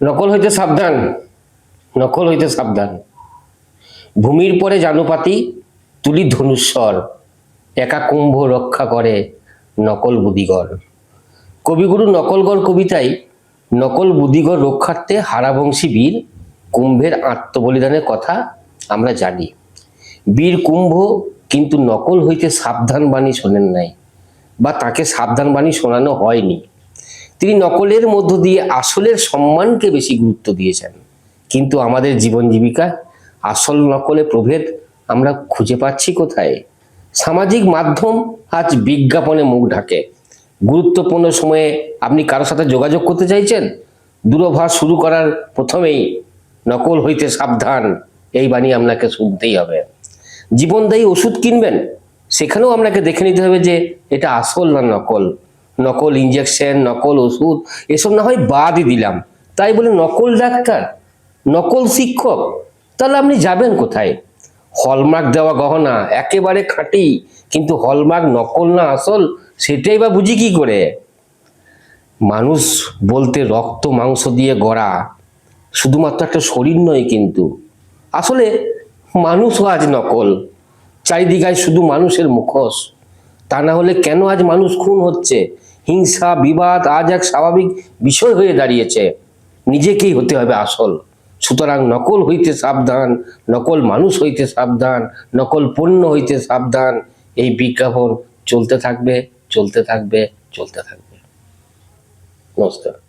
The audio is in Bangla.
নকল হইতে সাবধান, নকল হইতে সাবধান। ভূমির পরে জানুপাতি, তুলি ধনুস্বর একা কুম্ভ রক্ষা করে নকল বুদিগর কবিগুরু নকলগড় কবিতায় নকল বুদিগর রক্ষার্থে হারাবংশী বীর কুম্ভের আত্মবলিদানের কথা আমরা জানি। বীর কুম্ভ কিন্তু নকল হইতে সাবধান বাণী শোনেন নাই বা তাকে সাবধান বাণী শোনানো হয়নি। তিনি নকলের মধ্য দিয়ে আসলের সম্মানকে বেশি গুরুত্ব দিয়েছেন। কিন্তু আমাদের জীবন জীবিকা, আসল নকলে প্রভেদ আমরা খুঁজে পাচ্ছি কোথায়? সামাজিক মাধ্যম আজ বিজ্ঞাপনে মুখ ঢাকে। গুরুত্বপূর্ণ সময়ে আপনি কারোর সাথে যোগাযোগ করতে চাইছেন? দূরভাষ শুরু করার প্রথমেই নকল হইতে সাবধান, এই বাণী আপনাকে শুনতেই হবে। জীবনদায়ী ওষুধ কিনবেন, সেখানেও আপনাকে দেখে নিতে হবে যে এটা আসল না নকল। নকল ইঞ্জেকশন নকল ওষুধ, এসব না হয় বাদই দিলাম। তাই বলে নকল ডাক্তার, নকল শিক্ষক, তাহলে আপনি যাবেন কোথায়? হলমার্ক দেওয়া গহনা, একেবারে খাঁটি, কিন্তু হলমার্ক নকল না আসল, সেটাই বা বুঝি কি করে? মানুষ বলতে রক্ত, মাংস দিয়ে গড়া, শুধুমাত্র একটা শরীর নয় কিন্তু। আসলে মানুষও আজ নকল চারিদিকায় শুধু মানুষের মুখোশ। তা না হলে কেন আজ মানুষ খুন হচ্ছে? হিংসা, বিবাদ আজ এক স্বাভাবিক বিষয় হয়ে দাঁড়িয়েছে। নিজেকেই হতে হবে আসল। সুতরাং নকল হইতে সাবধান, নকল মানুষ হইতে সাবধান, নকল পণ্য হইতে সাবধান। এই বিজ্ঞাপন চলতে থাকবে চলতে থাকবে চলতে থাকবে। নমস্কার।